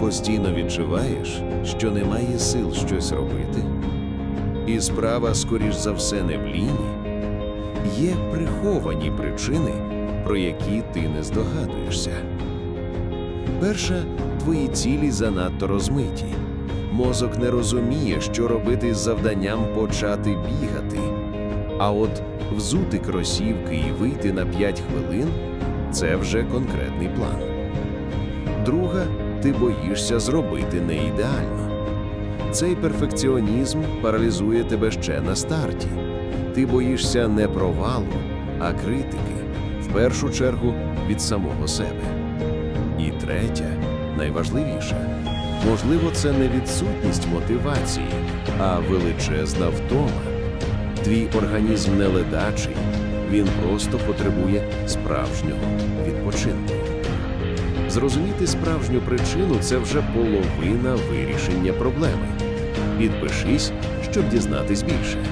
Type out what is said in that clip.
Постійно відчуваєш, що немає сил щось робити, і справа, скоріш за все, не в ліні. Є приховані причини, про які ти не здогадуєшся. Перша твої цілі занадто розмиті. Мозок не розуміє, що робити з завданням почати бігати. А от взути кросівки і вийти на 5 хвилин це вже конкретний план. Друга, ти боїшся зробити не ідеально. Цей перфекціонізм паралізує тебе ще на старті. Ти боїшся не провалу, а критики, в першу чергу від самого себе. І третя, найважливіша, можливо, це не відсутність мотивації, а величезна втома. Твій організм не ледачий, він просто потребує справжнього відпочинку. Зрозуміти справжню причину це вже половина вирішення проблеми. Підпишись, щоб дізнатись більше.